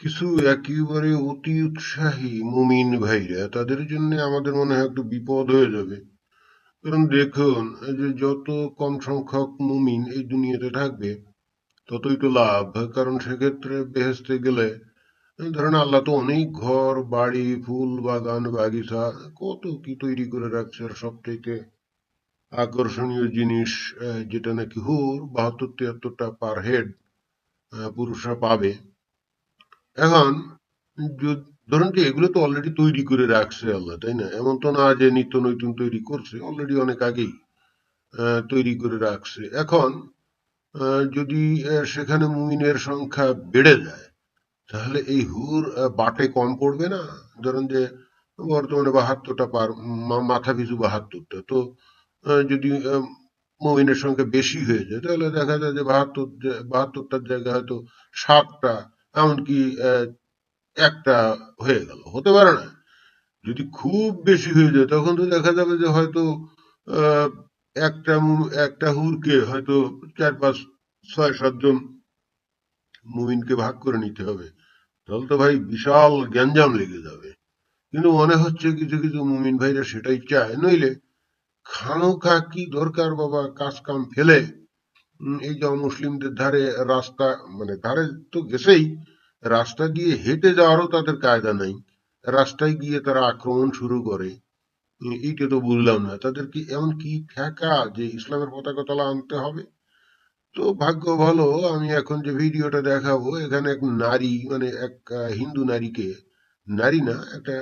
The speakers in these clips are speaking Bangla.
কিছু একেবারে অতি উৎসাহী মুমিন ভাইরা, তাদের জন্য আমাদের মনে হয় একটু বিপদ হয়ে যাবে। কারণ দেখুন যে যত কম সংখ্যক মুমিন এই দুনিয়াতে থাকবে, ততই তো লাভ। কারণ সেক্ষেত্রে বেহেস্তে গেলে ধরেন আল্লাহ তো অনেক ঘর, বাড়ি, ফুল, বাগান, বাগিচা, কত কি তৈরি করে রাখছে। আর সবচাইতে আকর্ষণীয় জিনিস যেটা নাকি হুর, বাহাত্তর, তিয়াত্তরটা পার হেড পুরুষরা পাবে। এখন ধরুন যে এগুলো তো অলরেডি তৈরি করে রাখছে আল্লাহ, তাই না? এমন তো না যে নিত্য নতুন তৈরি করছে অলরেডি অনেক আগেই তৈরি করে রাখছে। এখন যদি সেখানে মুমিনের সংখ্যা বেড়ে যায়, তাহলে এই হুর বাটে কম পড়বে না? ধরেন যে, বর্তমানে বাহাত্তরটা পার মাথা পিছু বাহাত্তরটা, তো যদি মুমিনের সংখ্যা বেশি হয়ে যায়, তাহলে দেখা যায় যে বাহাত্তর বাহাত্তরটার জায়গায় হয়তো সাতটা এমনকি একটা হয়ে গেল। হতে পারে না। যদি খুব বেশি হয়ে যায়, তখন তো দেখা যাবে যে হয়তো একটা একটা হুরকে হয়তো চার পাঁচ, ছয় সাতজন মুমিনকে ভাগ করে নিতে হবে। তাহলে তো ভাই বিশাল গ্যাঞ্জাম লেগে যাবে। কিন্তু মনে হচ্ছে কিছু কিছু মুমিন ভাইরা সেটাই চায়। নইলে খানোখা কি দরকার বাবা কাজ কাম ফেলে। এই যে মুসলিমদের ধারে রাস্তা মানে ধারে তো গেছেই, রাস্তা দিয়ে হেঁটে যাওয়ারও তাদের কায়দা নাই। রাস্তায় গিয়ে তারা আক্রমণ শুরু করে। এইটা তো বুঝলাম না। তাদের কি এমন কি ঠেকা যে ইসলামের পতাকা তলা আনতে হবে? তো ভাগ্য ভালো, আমি এখন যে ভিডিওটা দেখাবো, এখানে এক নারী মানে এক হিন্দু নারীকে, নারী না, একটা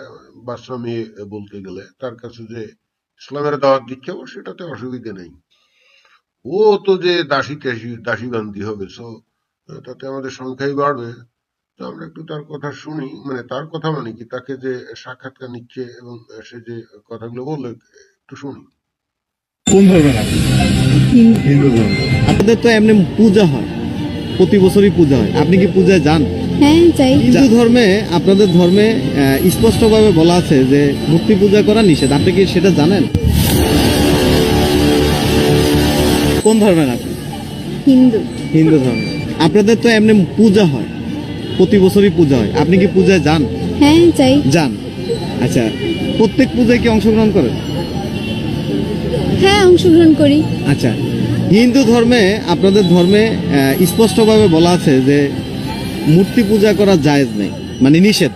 বাচ্চা মেয়ে বলতে গেলে, তার কাছে যে ইসলামের দাওয়াত দিচ্ছে সেটাতে অসুবিধা নেই। ও তো যে দাসী টাসী দাসী বান্দি হবে সো তাতে আমাদের সংখ্যাই বাড়বে। তো আমরা একটু তার কথা শুনি মানে তার কথা মানে কি তাকে যে সাক্ষাৎকার নিচ্ছে এবং সে যে কথাগুলো বলল একটু শুনি। কোন ধর্মের হিন্দু ধর্ম আপনাদের তো এমনি পূজা হয় প্রতি বছরই পূজা হয়। আপনি কি পূজায় যান? হ্যাঁ হিন্দু ধর্মে আপনাদের ধর্মে আহ, স্পষ্টভাবে বলা আছে যে মূর্তি পূজা করা নিষেধ। আপনি কি সেটা জানেন? কোন ধর্মের আপনি? হিন্দু। হিন্দু ধর্ম। আপনাদের তো এমনি পূজা হয়। প্রতি বছরই পূজা হয়। আপনি কি পূজায় যান? হ্যাঁ চাই যান। আচ্ছা প্রত্যেক পূজায় কি অংশগ্রহণ করেন? হ্যাঁ অংশগ্রহণ করি। আচ্ছা হিন্দু ধর্মে আপনাদের ধর্মে স্পষ্টভাবে বলা আছে যে মূর্তি পূজা করা জায়েজ নেই। মানে নিষেধ।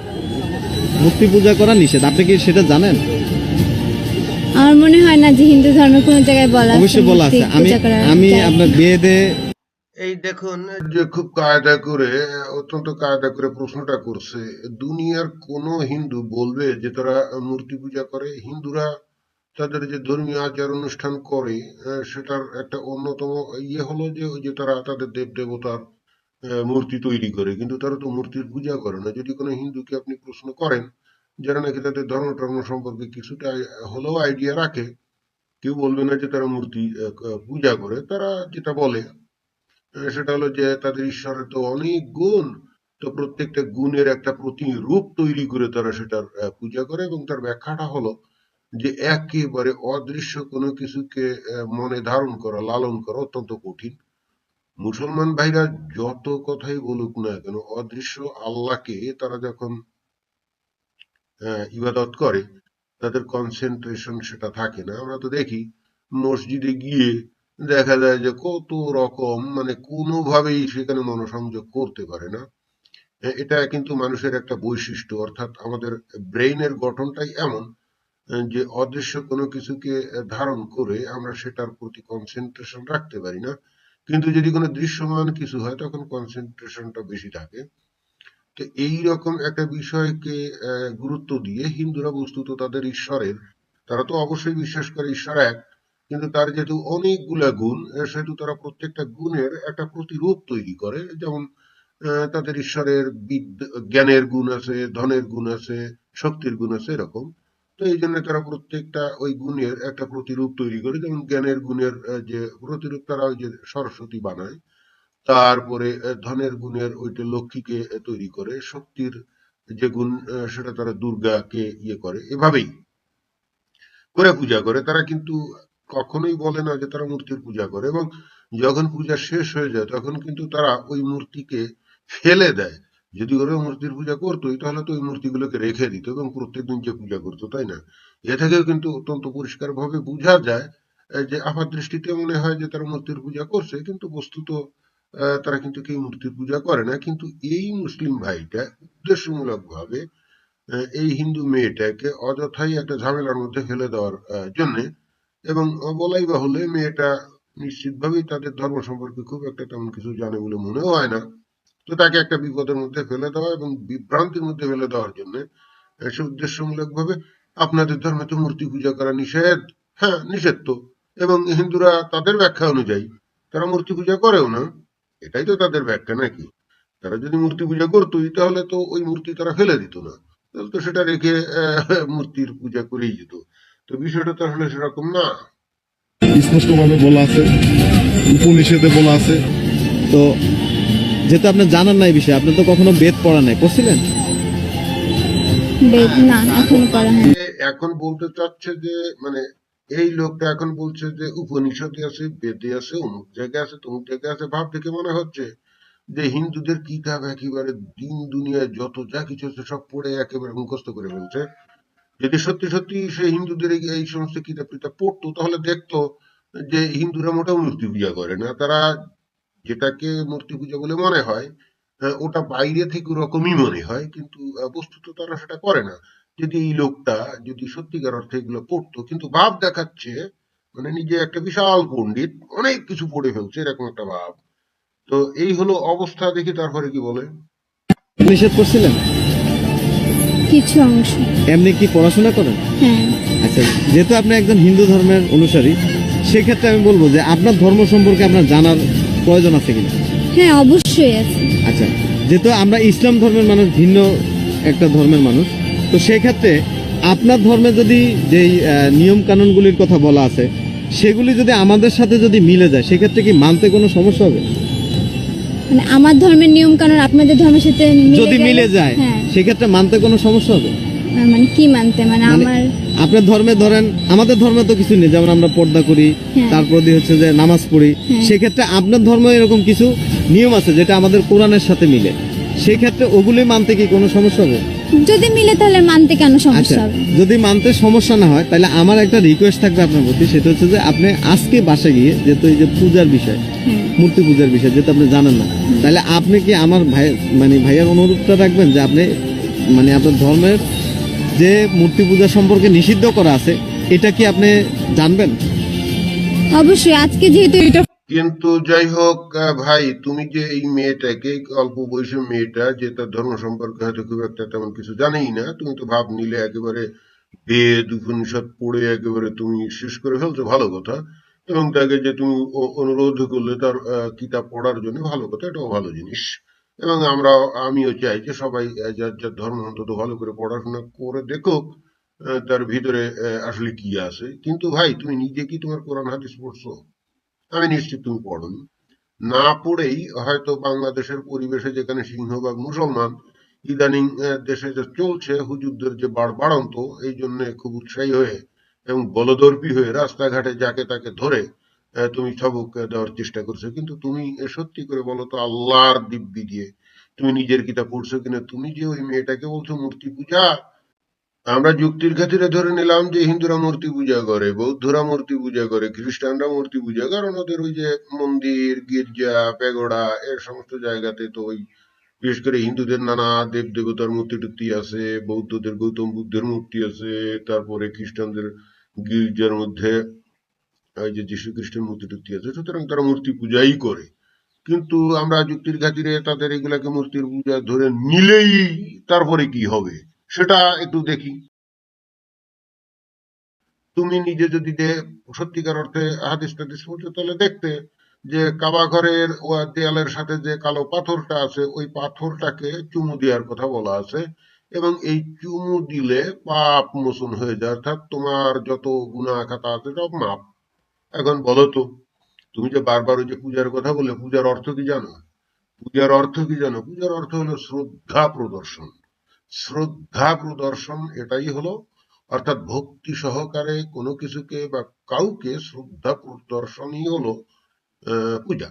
মূর্তি পূজা করা নিষেধ। আপনি কি সেটা জানেন? আমার মনে হয় না যে হিন্দু কোনো জায়গায় বলা অবশ্যই বলা আছে। আমি আমি আপনার বিয়েতে এই দেখুন যে খুব কায়দা করে অত্যন্ত কায়দা করে প্রশ্নটা করছে। দুনিয়ার কোন হিন্দু বলবে যে তারা মূর্তি পূজা করে। হিন্দুরা তাদের যে ধর্মীয় আচার অনুষ্ঠান করে আহ, সেটার একটা অন্যতম ইয়ে হলো যে ওই যে তারা তাদের দেব দেবতার আহ, মূর্তি তৈরি করে। কিন্তু তারা তো মূর্তির পূজা করে না। যদি কোনো হিন্দুকে আপনি প্রশ্ন করেন যারা নাকি তাদের ধর্ম টর্ম সম্পর্কে কিছুটা হলেও আইডিয়া রাখে। কেউ বলবে না যে তারা মূর্তি পূজা করে, তারা যেটা বলে। সেটা হলো যে তাদের ঈশ্বরের তো অনেক গুণ, তো প্রত্যেকটা গুণের একটা প্রতিরূপ তৈরি করে তারা সেটার পূজা করে এবং তার ব্যাখ্যাটা হলো যে একেবারে অদৃশ্য কোনো কিছুকে মনে ধারণ করা, লালন করা অত্যন্ত কঠিন। মুসলমান ভাইরা যত কথাই বলুক না কেন, অদৃশ্য আল্লাহকে তারা যখন ইবাদত করে, তাদের কনসেন্ট্রেশন সেটা থাকে না। আমরা তো দেখি মসজিদে গিয়ে দেখা যায় যে কত রকম মানে কোনোভাবেই সেখানে মনোসংযোগ করতে পারে না। এটা কিন্তু মানুষের একটা বৈশিষ্ট্য। অর্থাৎ আমাদের ব্রেইনের গঠনটাই এমন যে অদৃশ্য কোনো কিছুকে ধারণ করে আমরা সেটার প্রতি কনসেন্ট্রেশন রাখতে পারি না। কিন্তু যদি কোনো দৃশ্যমান কিছু হয়, তখন কনসেন্ট্রেশনটা বেশি থাকে। তো এই রকম একটা বিষয়কে গুরুত্ব দিয়ে হিন্দুরা বস্তুত তাদের ঈশ্বরের, তারা তো অবশ্যই বিশ্বাস করে ঈশ্বর এক, কিন্তু তার যেহেতু অনেকগুলা গুণ সেহেতু তারা প্রত্যেকটা গুণের একটা প্রতিরূপ তৈরি করে, যেমন তাদের ঈশ্বরের জ্ঞানের গুণ আছে, ধনের গুণ আছে, শক্তির গুণ আছে, এরকম। তো এই জন্য তারা প্রত্যেকটা ওই গুণের একটা প্রতিরূপ তৈরি করে, যেমন জ্ঞানের গুণের যে প্রতিরূপ তারা ওই যে সরস্বতী বানায় তারপরে ধনের গুণের ওইটা লক্ষ্মীকে তৈরি করে, শক্তির যে গুণ সেটা তারা দুর্গাকে ইয়ে করে, এভাবেই করে পূজা করে। তারা কিন্তু কখনোই বলে না যে তারা মূর্তির পূজা করে এবং যখন পূজা শেষ হয়ে যায়, তখন কিন্তু তারা ওই মূর্তিকে ফেলে দেয়। যদি ওরা মূর্তির পূজা করতোই, তাহলে তো ওই মূর্তিগুলোকে রেখে দিত এবং প্রত্যেকদিন যে পূজা করতো, তাই না? এ থেকেও কিন্তু অত্যন্ত পরিষ্কার ভাবে বোঝা যায় যে আপাত দৃষ্টিতে মনে হয় যে তারা মূর্তির পূজা করছে, কিন্তু বস্তুত তারা কিন্তু কেউ মূর্তির পূজা করে না, কিন্তু এই মুসলিম ভাইটা উদ্দেশ্যমূলক ভাবে এই হিন্দু মেয়েটাকে অযথাই একটা ঝামেলার মধ্যে ফেলে দেওয়ার জন্য এবং বলাই বাহুল্য মেয়েটা নিশ্চিতভাবেই তাদের ধর্ম সম্পর্কে খুব একটা তেমন কিছু জানে বলে মনেও হয় না। তো তাকে একটা বিপদের মধ্যে ফেলে দেওয়া এবং বিভ্রান্তির মধ্যে ফেলে দেওয়ার জন্য সে উদ্দেশ্যমূলক ভাবে আপনাদের ধর্মে তো মূর্তি পূজা করা নিষেধ। হ্যাঁ নিষেধ তো। এবং হিন্দুরা তাদের ব্যাখ্যা অনুযায়ী তারা মূর্তি পূজা করেও না। এটাই তো তাদের ব্যাখ্যা নাকি? তারা যদি মূর্তি পূজা করতোই তাহলে তো ওই মূর্তি তারা ফেলে দিত না। তাহলে তো সেটা রেখে আহ, মূর্তির পূজা করেই যেত। তো বিষয়টা তো আসলে সেরকম না। স্পষ্ট ভাবে বলা আছে উপনিষেধে বলা আছে। তো যেহেতু আপনি জানার নাই বিষয়ে আপনি তো কখনো বেদ পড়া নাই পড়ছিলেন? বেদ না এখন করা এ এখন বলতে চাচ্ছে যে মানে এই লোকটা এখন বলছে যে উপনিষদে আছে, বেদে আছে, অমুক জায়গায় আছে, তমুক জায়গায় আছে, ভাব থেকে মনে হচ্ছে যে হিন্দুদের কিতাব একেবারে দিন দুনিয়ায় যত যা কিছু আছে সব পড়ে একেবারে মুখস্থ করে ফেলছে। যদি সত্যি সত্যি সে হিন্দুদের এই সমস্ত কিতাব টিতাব পড়তো, তাহলে দেখতো যে হিন্দুরা মোটা মূর্তি পূজা করে না। তারা যেটাকে মূর্তি পূজা বলে মনে হয় ওটা বাইরে থেকে ওরকমই মনে হয়, কিন্তু বস্তুত তারা সেটা করে না। যদি এই লোকটা যদি সত্যিকার অর্থে এগুলো পড়তো কিন্তু ভাব দেখাচ্ছে মানে নিজে একটা বিশাল পণ্ডিত অনেক কিছু পড়ে ফেলছে এরকম একটা ভাব। তো এই হলো অবস্থা দেখি তারপরে কি বলে। নিষেধ করছিলেন? কিছু অংশ। এমনি কি পড়াশোনা করেন? হ্যাঁ। আচ্ছা যেহেতু আপনি একজন হিন্দু ধর্মের অনুসারী সেক্ষেত্রে আমি বলব যে আপনার ধর্ম সম্পর্কে আপনার জানার প্রয়োজন আছে কিনা? হ্যাঁ অবশ্যই আছে। আচ্ছা যেহেতু আমরা ইসলাম ধর্মের মানুষ ভিন্ন একটা ধর্মের মানুষ তো সেক্ষেত্রে আপনার ধর্মে যদি যেই নিয়ম কানুনগুলির কথা বলা আছে সেগুলি যদি আমাদের সাথে যদি মিলে যায় সেক্ষেত্রে কি মানতে কোনো সমস্যা হবে? মানে আমার ধর্মের নিয়ম কানুন আপনাদের ধর্মের সাথে যদি মিলে যায় হ্যাঁ। সেক্ষেত্রে মানতে কোনো সমস্যা হবে? মানে কি মানতে? মানে মানে- আমার আপনার ধর্মে ধরেন আমাদের ধর্মে তো কিছু নেই যেমন আমরা পর্দা করি হ্যাঁ। তারপর দিয়ে হচ্ছে যে নামাজ পড়ি। হ্যাঁ। সেক্ষেত্রে আপনার ধর্মে এরকম কিছু নিয়ম আছে যেটা আমাদের কোরআনের সাথে মিলে। সেই ক্ষেত্রে ওগুলি মানতে কি কোনো সমস্যা হবে? যদি মিলে তাহলে মানতে কেন আচ্ছা সমস্যা হবে? যদি মানতে সমস্যা না হয় তাহলে আমার একটা রিকোয়েস্ট থাকবে আপনার প্রতি সেটা হচ্ছে যে আপনি আজকে বাসা গিয়ে যেহেতু এই যে পূজার বিষয় মূর্তি পূজার বিষয় যেটা আপনি জানেন না তাহলে আপনি কি আমার ভাই মানে ভাইয়ার অনুরোধটা রাখবেন যে আপনি মানে আপনার ধর্মের যে মূর্তি পূজা সম্পর্কে নিষিদ্ধ করা আছে এটা কি আপনি জানবেন? অবশ্যই আজকে যেহেতু এটা কিন্তু যাই হোক ভাই, তুমি যে এই মেয়েটাকে অল্প বয়সী মেয়েটা, যে তার ধর্ম সম্পর্কে হয়তো খুব একটা তেমন কিছু জানেই না, তুমি তো ভাব নিলে একেবারে বেদ, উপনিষদ পড়ে একেবারে তুমি শেষ করে ফেলছো, ভালো কথা। এবং তাকে যে তুমি অনুরোধ করলে তার কিতাব পড়ার জন্য ভালো কথা, এটাও ভালো জিনিস। এবং আমরা, আমিও চাই যে সবাই যার যার ধর্ম অন্তত ভালো করে পড়াশোনা করে দেখুক তার ভিতরে আসলে কি আছে। কিন্তু ভাই, তুমি নিজে কি তোমার কোরআন, হাদিস পড়ছো? আমি নিশ্চিত তুমি পড়নি। না পড়েই হয়তো বাংলাদেশের পরিবেশে যেখানে সিংহভাগ মুসলমান ইদানিং দেশে যে চলছে, হুজুরদের যে বাড় বাড়ন্ত, এই জন্য খুব উৎসাহী হয়ে এবং বলদর্পী হয়ে রাস্তাঘাটে যাকে তাকে ধরে তুমি সবক দেওয়ার চেষ্টা করছ। কিন্তু তুমি সত্যি করে বলো তো, আল্লাহর দিব্যি দিয়ে। তুমি নিজের কিতাব পড়ছো কিনা? তুমি যে ওই মেয়েটাকে বলছো, মূর্তি পূজা আমরা যুক্তির খাতিরে ধরে নিলাম যে হিন্দুরা মূর্তি পূজা করে, বৌদ্ধরা মূর্তি পূজা করে, খ্রিস্টানরা মূর্তি পূজা কারণ ওদের ওই যে মন্দির, গির্জা পেগোড়া এর সমস্ত জায়গাতে তো ওই বিশেষ করে হিন্দুদের নানা দেব দেবতার মূর্তি টুর্তি আছে, বৌদ্ধদের গৌতম বুদ্ধের মূর্তি আছে, তারপরে খ্রিস্টানদের গির্জার মধ্যে ওই যে যীশু খ্রিস্টের মূর্তি টুর্তি আছে। সুতরাং তারা মূর্তি পূজাই করে। কিন্তু আমরা যুক্তির খাতিরে তাদের এগুলাকে মূর্তির পূজা ধরে নিলেই তারপরে কি হবে? সেটা একটু দেখি। তুমি নিজে যদি সত্যিকার অর্থে হাদিস টাদিস পড়ছো তাহলে দেখতে যে কাবা ঘরের দেয়ালের সাথে যে কালো পাথরটা আছে, ওই পাথরটাকে চুমু দেওয়ার কথা বলা আছে এবং এই চুমু দিলে পাপ মোচন হয়ে যায়। অর্থাৎ তোমার যত গুনাহ খাতা আছে সব মাপ এখন বলো তো, তুমি যে বারবার ওই যে পূজার কথা বলে পূজার অর্থ কি জানো? পূজার অর্থ কি জানো? পূজার অর্থ হলো শ্রদ্ধা প্রদর্শন। শ্রদ্ধা প্রদর্শন এটাই হলো, অর্থাৎ ভক্তি সহকারে কোনো কিছুকে বা কাউকে শ্রদ্ধা প্রদর্শনই হলো পূজা।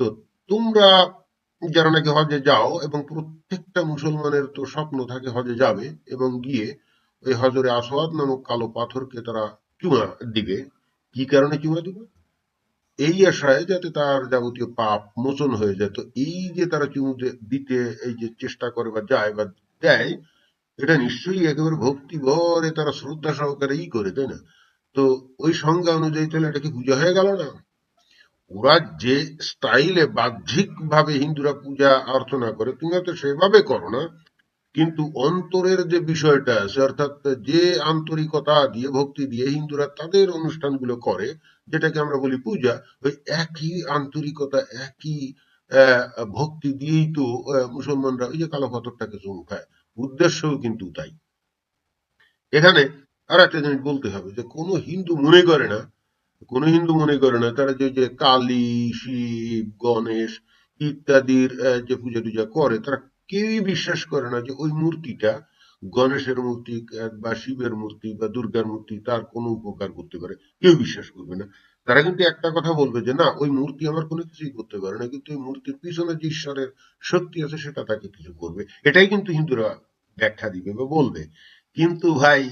তো তোমরা যারা নাকি হজে যাও এবং প্রত্যেকটা মুসলমানের তো স্বপ্ন থাকে হজে যাবে এবং গিয়ে ওই হজরে আসওয়াদ নামক কালো পাথরকে তারা চুমা দিবে, কি কারণে চুমা দিবে? এই আশায় যাতে তার যাবতীয় পাপ মোচন হয়ে যায়। তো এই যে তারা চুমু দিতে, এই যে চেষ্টা করে বা যায় বা দেয় এটা নিশ্চয়ই একেবারে ভক্তি ভরে তারা শ্রদ্ধা সহকারে ই করে, তাই না? তো ওই সংজ্ঞা অনুযায়ী তাহলে এটা কি পূজা হয়ে গেল না? ওরা যে স্টাইলে বাহ্যিক ভাবে হিন্দুরা পূজা অর্চনা করে, তুমি তো সেভাবে করো না, কিন্তু অন্তরের যে বিষয়টা আছে, অর্থাৎ যে আন্তরিকতা দিয়ে, ভক্তি দিয়ে হিন্দুরা তাদের অনুষ্ঠানগুলো করে, যেটাকে আমরা বলি পূজা, ওই একই আন্তরিকতা, একই ভক্তি দিয়েই তো মুসলমানরা ওই যে কালো পাথরটাকে চুমু খায় উদ্দেশ্যও কিন্তু তাই। এখানে আর একটা জিনিস বলতে হবে যে, কোনো হিন্দু মনে করে না, কোন হিন্দু মনে করে না, তারা যে যে কালী, শিব, গণেশ ইত্যাদির যে পূজা টুজা করে, তারা কেউই বিশ্বাস করে না যে ওই মূর্তিটা গণেশের মূর্তি বা শিবের মূর্তি বা দুর্গার মূর্তি তার কোনো উপকার করতে পারে। কেউ বিশ্বাস করবে না। তারা কিন্তু একটা কথা বলবে যে, না, ওই মূর্তি আমার কোনো কিছুই করতে পারে না, কিন্তু ওই মূর্তির পিছনে যে ঈশ্বরের শক্তি আছে, সেটা তাকে কিছু করবে। এটাই কিন্তু হিন্দুরা ব্যাখ্যা দিবে বা বলবে। কিন্তু ভাই,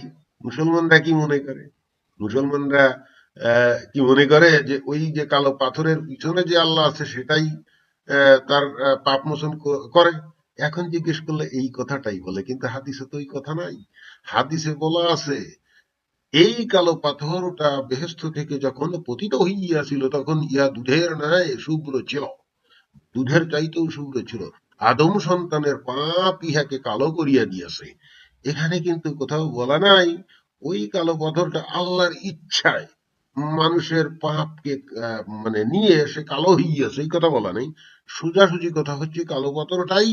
মুসলমানরা কি মনে করে? মুসলমানরা কি মনে করে যে, ওই যে কালো পাথরের পিছনে যে আল্লাহ আছে, সেটাই তার পাপ মোচন করে? এখন জিজ্ঞেস করলে এই কথাটাই বলে, কিন্তু হাদিসে তো ওই কথা নাই। হাদিসে বলা আছে এই কালো পাথরটা বেহেস্ত থেকে যখন পতিত হইয়াছিল, তখন ইয়া দুধের ন্যায় শুভ্র ছিল। দুধের চাইতেও শুভ্র ছিল। আদম সন্তানের পাপ ইহাকে কালো করিয়া দিয়েছে। এখানে কিন্তু কোথাও বলা নাই, ওই কালো পাথরটা আল্লাহর ইচ্ছায় মানুষের পাপকে মানে নিয়ে সে কালো হইয়াছে, এই কথা বলা নেই। সোজাসুজি কথা হচ্ছে, কালো পাথরটাই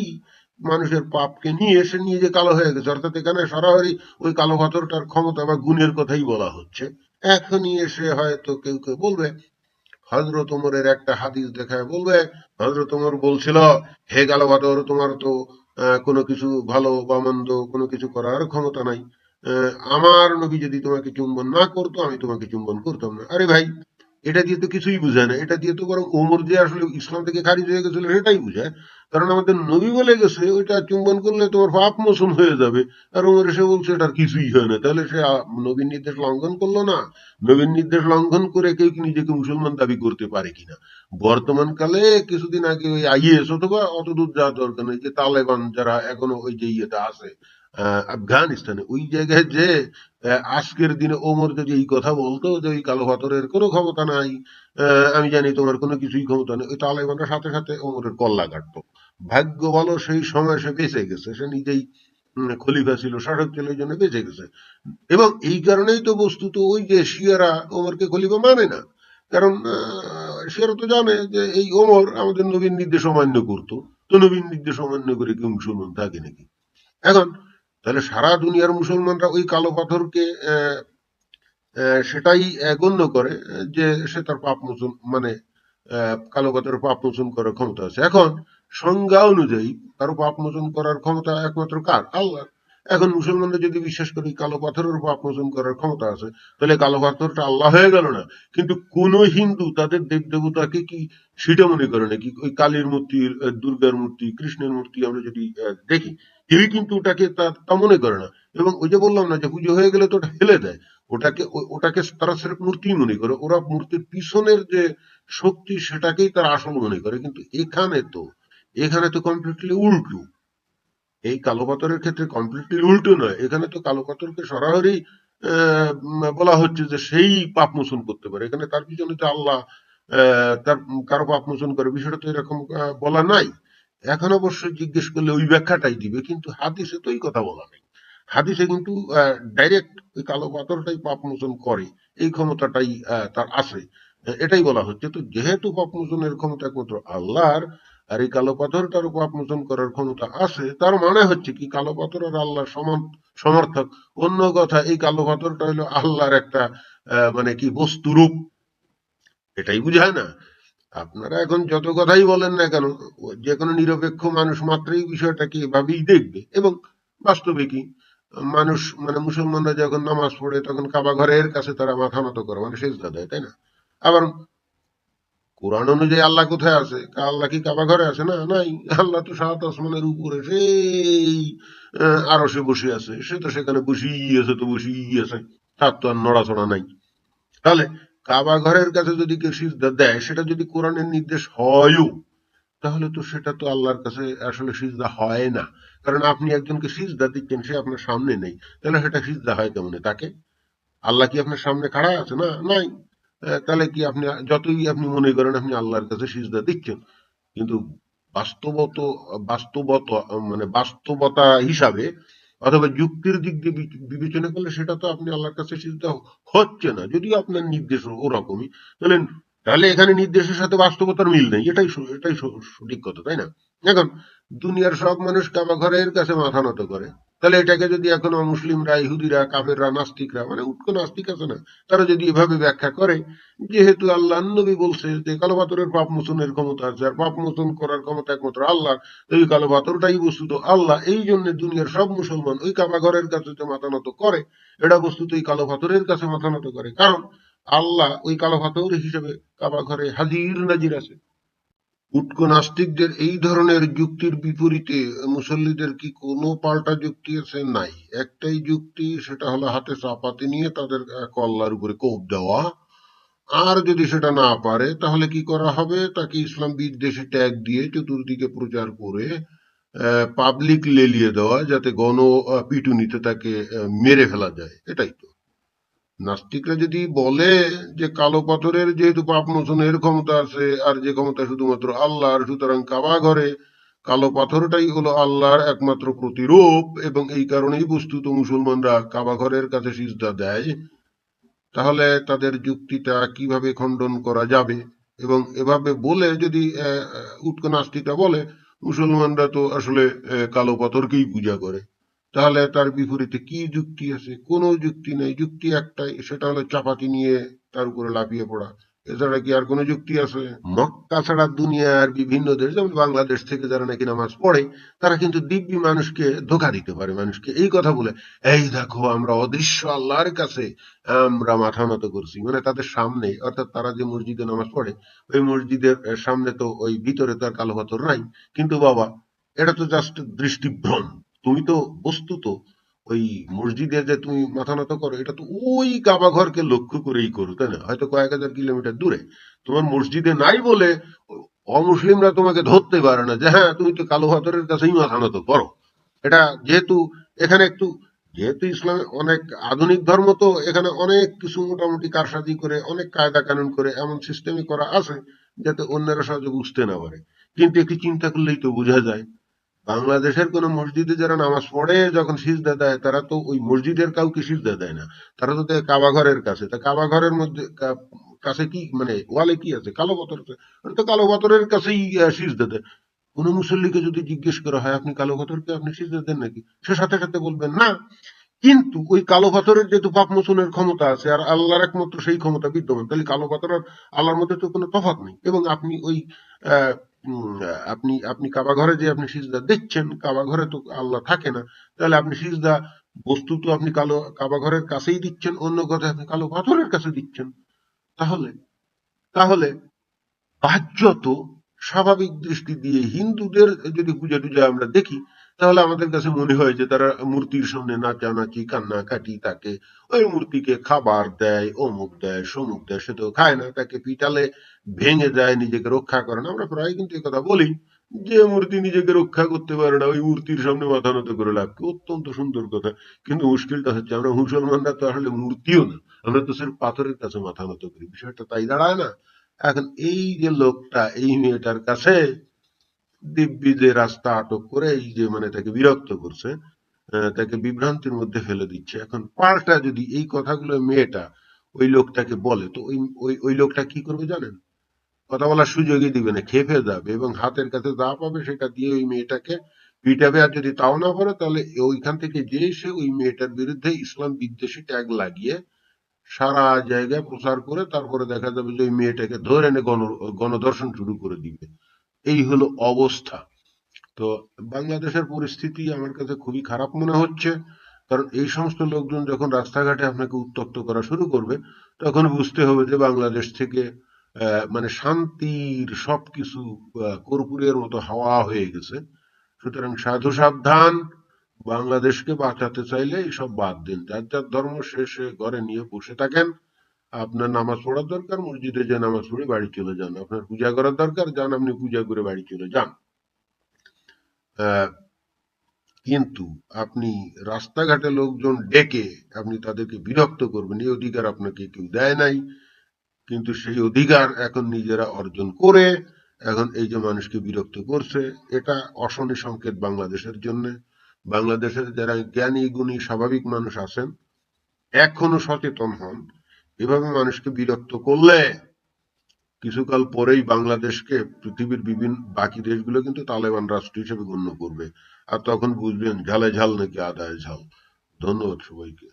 মানুষের পাপকে নিয়ে সে নিজে কালো হয়ে গেছে। অর্থাৎ এখানে সরাসরি ওই কালো পাথরটার ক্ষমতা বা গুণের কথাই বলা হচ্ছে। এখনই এসে হয়তো কেউ কেউ বলবে হজরত ওমরের একটা হাদিস দেখায় বলবে হজরত ওমর বলছিল, হে কালো পাথর, তোমার তো কোনো কিছু ভালো বা মন্দ কোনো কিছু করার ক্ষমতা নাই। আমার নবী যদি তোমাকে চুম্বন না করতো, আমি তোমাকে চুম্বন করতাম না। আরে ভাই এটা দিয়ে তো কিছুই বুঝায় না। এটা দিয়ে তো বরং ওমর যে আসলে ইসলাম থেকে খারিজ হয়ে গেছিল, সেটাই বুঝায়। কারণ আমাদের নবী বলে গেছে, ওইটা চুম্বন করলে তোমার পাপ মোচন হয়ে যাবে। আর ওমর এসে বলছে এটার কিছুই হয় না। তাহলে সে নবীর নির্দেশ লঙ্ঘন করল না? নবীর নির্দেশ লঙ্ঘন করে কেউ কি নিজেকে মুসলমান দাবি করতে পারে কিনা? বর্তমান কালে কিছুদিন আগে ওই আইএস অথবা অত দূর যাওয়ার দরকার নেই যে তালেবান যারা এখনও ওই যে ইয়েটা আছে আফগানিস্তানে। ওই জায়গায় যে আজকের দিনে ওমর যদি এই কথা বলতো যে, ওই কালো পাথরের কোনো ক্ষমতা নাই আমি জানি তোমার কোনো কিছুই ক্ষমতা নেই। ওই তালেবানরা সাথে সাথে ওমরের কল্লা কাটতো। ভাগ্য ভালো সেই সময় সে বেঁচে গেছে। সে নিজেই খলিফা ছিল, শাসক ছিল, এই জন্য বেঁচে গেছে। এবং এই কারণেই তো বস্তুত ওই যে শিয়ারা ওমরকে খলিফা মানে না। কারণ শিয়ারা তো জানে যে এই ওমর আমাদের নবীন নির্দেশ অমান্য করতো। তো নবীন নির্দেশ অমান্য করে কেউ মুসলমান থাকে নাকি? এখন তাহলে সারা দুনিয়ার মুসলমানরা ওই কালো পাথরকে সেটাই গণ্য করে যে সে তার পাপ মোচন মানে কালো পাথরের পাপ মোচন করার ক্ষমতা আছে। এখন সংজ্ঞা অনুযায়ী কারও পাপ মোচন করার ক্ষমতা একমাত্র কার? আল্লাহ এখন মুসলমানরা যদি বিশ্বাস করি কালো পাথরের পাপ মোচন করার ক্ষমতা আছে, তাহলে কালো পাথরটা আল্লাহ হয়ে গেল না। কিন্তু কোন হিন্দু তাদের দেব দেবতাকে কি সেটা মনে করে নাকি ওই কালীর মূর্তি দুর্গার মূর্তি, কৃষ্ণের মূর্তি আমরা যদি দেখি কেউই কিন্তু ওটাকে তা- তা মনে করে না। এবং ওই যে বললাম না যে পুজো হয়ে গেলে তো ওটা ফেলে দেয়। ওটাকে ওটাকে তারা সেরকম মূর্তি মনে করে। ওরা মূর্তির পিছনের যে শক্তি, সেটাকেই তারা আসল মনে করে। কিন্তু এখানে তো এখানে তো কমপ্লিটলি উল্টো। এই কালো পাথরের ক্ষেত্রে কমপ্লিটলি উল্টো নয়। এখানে তো কালো পাথরকে সরাসরি বলা হচ্ছে যে সেই পাপ মোচন করতে পারে। এখানে তার পিছনে তো আল্লাহ তার কারও পাপ মোচন করে। বিষয়টা তো এরকম বলা নাই। এখন অবশ্যই জিজ্ঞেস করলে ওই ব্যাখ্যাটাই দিবে, কিন্তু হাদিসে তো এই কথা বলা নেই। হাদিসে কিন্তু ডাইরেক্ট ওই কালো পাথরটাই পাপ মোচন করে। এই ক্ষমতাটাই তার আছে। এটাই বলা হচ্ছে। তো যেহেতু পাপ মোচনের ক্ষমতা একমাত্র আল্লাহর আর এই কালো পাথরটারও পাপ মোচন করার ক্ষমতা আছে, তার মানে হচ্ছে কি, কালো পাথর আর আল্লাহর সমান সমর্থক। অন্য কথা, এই কালো পাথরটা হলো আল্লাহর একটা মানে কি, বস্তুরূপ। এটাই বুঝায় না। আপনারা এখন যত কথাই বলেন না কেন যে কোনো নিরপেক্ষ মানুষ মাত্রই বিষয়টাকে এভাবেই দেখবে। এবং বাস্তবে কি, মানুষ মানে মুসলমানরা যখন নামাজ পড়ে, তখন কাবা ঘরের কাছে তারা মাথা নত করে মানে সেজদা দেয়, তাই না? আবার কোরআন অনুযায়ী আল্লাহ কোথায় আছে? আল্লাহ কি কাবা ঘরে আছে? না, নাই। আল্লাহ তো সাত আসমানের উপরে সেই আরও সে বসে আছে। সে তো সেখানে বসেই আছে, তো বসেই আছে। তার তো আর নড়াচড়া নাই। তাহলে কাবা ঘরের কাছে যদি কেউ সিজদা দেয়, সেটা যদি কোরআনের নির্দেশ হয়ও, তাহলে তো সেটা তো আল্লাহর কাছে আসলে সিজদা হয় না। কারণ আপনি একজনকে সিজদা দিচ্ছেন, সে আপনার সামনে নেই। তাহলে সেটা সিজদা হয় কেমনে? তাকে? আল্লাহ কি আপনার সামনে খাড়া আছে? না, নাই। তাহলে কি আপনি, যতই আপনি মনে করেন আপনি আল্লাহর কাছে সিজদা দিচ্ছেন, কিন্তু বাস্তবত বাস্তবত মানে বাস্তবতা হিসাবে অথবা যুক্তির দিক দিয়ে বিবেচনা করলে সেটা তো আপনি আল্লাহর কাছে সিজদা হচ্ছে না। যদিও আপনার নির্দেশ ওরকমই, তাহলে তাহলে এখানে নির্দেশের সাথে বাস্তবতার মিল নেই। এটাই এটাই সঠিক কথা, তাই না? এখন, দুনিয়ার সব মানুষ কাবা ঘরের কাছে মাথা নত করে। তাহলে এটাকে যদি এখনও মুসলিমরা, ইহুদিরা, কাফেররা, নাস্তিকরা মানে উৎক নাস্তিক আছে না, তারা যদি এভাবে ব্যাখ্যা করে, যেহেতু আল্লাহ নবী বলছে যে কালো পাথরের পাপ মোচনের ক্ষমতা আছে, আর পাপ মোচন করার ক্ষমতা একমাত্র আল্লাহ ওই কালো পাথরটাই বস্তুত আল্লাহ, এই জন্য দুনিয়ার সব মুসলমান ওই কাবা ঘরের কাছে যে মাথা নত করে, এটা বস্তুত এই কালো পাথরের কাছে মাথা নত করে। কারণ আল্লাহ ওই কালো পাথর হিসেবে কাবা ঘরে হাজির, নাজির আছে। উটকো নাস্তিকদের এই ধরনের যুক্তির বিপরীতে মুসল্লিদের কি কোনো পাল্টা যুক্তি আছে? নাই। একটাই যুক্তি, সেটা হলো হাতে চাপাতি নিয়ে তাদের কল্লার উপরে কোপ দেওয়া। আর যদি সেটা না পারে, তাহলে কি করা হবে? তাকে ইসলাম বিদ্বেষে ট্যাগ দিয়ে চতুর্দিকে প্রচার করে পাবলিক লেলিয়ে দেওয়া, যাতে গণ পিটুনিতে তাকে মেরে ফেলা যায়। এটাই তো। নাস্তিকরা যদি বলে যে কালো পাথরের যেহেতু পাপ মোচনের ক্ষমতা আছে, আর যে ক্ষমতা শুধুমাত্র আল্লাহর, সুতরাং কাবা ঘরে কালো পাথরটাই হলো আল্লাহর একমাত্র প্রতিরূপ, এবং এই কারণেই বস্তুত মুসলমানরা কাবা ঘরের কাছে সিজদা দেয়, তাহলে তাদের যুক্তিটা কীভাবে খণ্ডন করা যাবে? এবং এভাবে বলে যদি নাস্তিকরা বলে, মুসলমানরা তো আসলে কালো পাথরকেই পূজা করে। তাহলে তার বিপরীতে কি যুক্তি আছে? কোনো যুক্তি নেই। যুক্তি একটাই, সেটা হলো চাপাতি নিয়ে তার উপরে লাফিয়ে পড়া। এছাড়া কি আর কোনো যুক্তি আছে? মক্কা ছাড়া দুনিয়ার বিভিন্ন দেশ, যেমন বাংলাদেশ থেকে যারা নাকি নামাজ পড়ে, তারা কিন্তু দিব্যি মানুষকে ধোকা দিতে পারে, মানুষকে এই কথা বলে, এই দেখো, আমরা অদৃশ্য আল্লাহর কাছে, আমরা মাথা নত করছি। মানে তাদের সামনে, অর্থাৎ তারা যে মসজিদে নামাজ পড়ে, ওই মসজিদের সামনে তো ওই ভিতরে তো আর কালো পাথর নাই। কিন্তু বাবা, এটা তো জাস্ট দৃষ্টিভ্রম। তুমি তো বস্তুত ওই মসজিদে যে তুমি মাথা নত করো, এটা তো ওই কাবা ঘরকে লক্ষ্য করেই করো, তাই না? হয়তো কয়েক হাজার কিলোমিটার দূরে। তোমার মসজিদে নাই বলে অমুসলিমরা তোমাকে ধরতে পারে না যে হ্যাঁ তুমি তো কালো পাথরের কাছেই মাথা নত করো। এটা যেহেতু এখানে একটু, যেহেতু ইসলামে অনেক আধুনিক ধর্ম, তো এখানে অনেক কিছু মোটামুটি কারসাজি করে, অনেক কায়দা কানুন করে, এমন সিস্টেমই করা আছে যাতে অন্যরা সহজে বুঝতে না পারে। কিন্তু একটু চিন্তা করলেই তো বোঝা যায়। বাংলাদেশের কোন মসজিদে যারা নামাজ পড়ে যখন সিজদা দেয় তারা তো ওই মসজিদের কাউকে সিজদা দেয় না। তারা তো কাবা ঘরের কাছে। তা কাবা ঘরের মধ্যে কাছে কি মানে ওয়ালে কি আছে? কালো পাথর তো কালো পাথরের কাছেই সিজদা দেয়। কোন মুসল্লিকে যদি জিজ্ঞেস করা হয় আপনি কালো পাথরকে আপনি সিজদা দেন নাকি? সে সাথে সাথে বলবেন না। কিন্তু ওই কালো পাথরের যেহেতু পাপ মোচনের ক্ষমতা আছে আর আল্লাহর একমাত্র সেই ক্ষমতা বিদ্যমান তাহলে কালো পাথর আর আল্লাহর মধ্যে তো কোনো তফাৎ নেই। এবং আপনি ওই আহ, আপনি আপনি কাবা ঘরে যে আপনি সিজদা দিচ্ছেন কাবা ঘরে তো আল্লাহ থাকে না। তাহলে আপনি সিজদা বস্তু তো আপনি কালো কাবা ঘরের কাছেই দিচ্ছেন, অন্য কথা আপনি কালো পাথরের কাছে দিচ্ছেন। তাহলে তাহলে বাহ্যত স্বাভাবিক দৃষ্টি দিয়ে হিন্দুদের যদি পূজা টুজা আমরা দেখি তাহলে আমাদের কাছে মনে হয় যে তারা মূর্তির সামনে নাচানাচি কান্নাকাটি তাকে। ওই মূর্তিকে খাবার দেয়, অমুক দেয়, সমুক দেয়, সে তো খায় না, তাকে পিটালে ভেঙে যায় নিজেকে রক্ষা করে না। আমরা প্রায় কিন্তু কথা বলি যে মূর্তি নিজেকে রক্ষা করতে পারে না, ওই মূর্তির সামনে মাথা নত করে লাভ কি? অত্যন্ত সুন্দর কথা। কিন্তু মুশকিলটা হচ্ছে আমরা মুসলমানরা তো আসলে মূর্তিও না, আমরা তো সির্ফ পাথরের কাছে মাথা নত করি। বিষয়টা তাই দাঁড়ায় না। এখন এই যে লোকটা, এই মেয়েটার কাছে দিব্যি যে রাস্তা আটক করে, এই যে মানে তাকে বিরক্ত করছে তাকে বিভ্রান্তির মধ্যে ফেলে দিচ্ছে। এখন পাল্টা যদি এই কথাগুলো মেয়েটা ওই লোকটাকে বলে, তো ওই ওই ওই লোকটা কি করবে জানেন? কথা বলার সুযোগই দিবে না, খেপে যাবে এবং হাতের কাছে যা পাবে সেটা দিয়ে ওই মেয়েটাকে পিটাবে। আর যদি তাও না পারে, তাহলে ওইখান থেকে যে সে ওই মেয়েটার বিরুদ্ধে ইসলাম বিদ্বেষী ট্যাগ লাগিয়ে সারা জায়গায় প্রচার করে, তারপরে দেখা যাবে যে ওই মেয়েটাকে ধরে এনে গণ, গণধর্ষণ শুরু করে দিবে। এই হলো অবস্থা। তো বাংলাদেশের পরিস্থিতি আমার কাছে খুবই খারাপ মনে হচ্ছে, কারণ এই সমস্ত লোকজন যখন রাস্তাঘাটে আপনাকে উত্তক্ত করা শুরু করবে, তখন বুঝতে হবে যে বাংলাদেশ থেকে মানে শান্তির সবকিছু কর্পূরের মতো হাওয়া হয়ে গেছে। সুতরাং সাধু সাবধান, বাংলাদেশকে বাঁচাতে চাইলে এসব বাদ দিন। যার যার ধর্ম শেষে ঘরে নিয়ে বসে থাকেন। আপনার নামাজ পড়ার দরকার, মসজিদে যে নামাজ পড়ে বাড়ি চলে যান। আপনার পূজা করার দরকার, যান আপনি পূজা করে বাড়ি চলে যান। কিন্তু আপনি রাস্তাঘাটে লোকজন ডেকে আপনি তাদেরকে বিরক্ত করবেন। এই অধিকার আপনাকে কেউ দেয় নাই। কিন্তু সেই অধিকার এখন নিজেরা অর্জন করে, এখন এই যে মানুষকে বিরক্ত করছে, এটা অশনি সংকেত বাংলাদেশের জন্য। বাংলাদেশের যারা জ্ঞানী, গুণী, স্বাভাবিক মানুষ আছেন, এখনও সচেতন হন। এভাবে মানুষকে বিরক্ত করলে কিছুকাল পরেই বাংলাদেশকে পৃথিবীর বিভিন্ন, বাকি দেশগুলো কিন্তু তালেবান রাষ্ট্র হিসেবে গণ্য করবে। আর তখন বুঝবেন, ঝালে ঝাল নাকি আদায় ঝাল। ধন্যবাদ সবাইকে।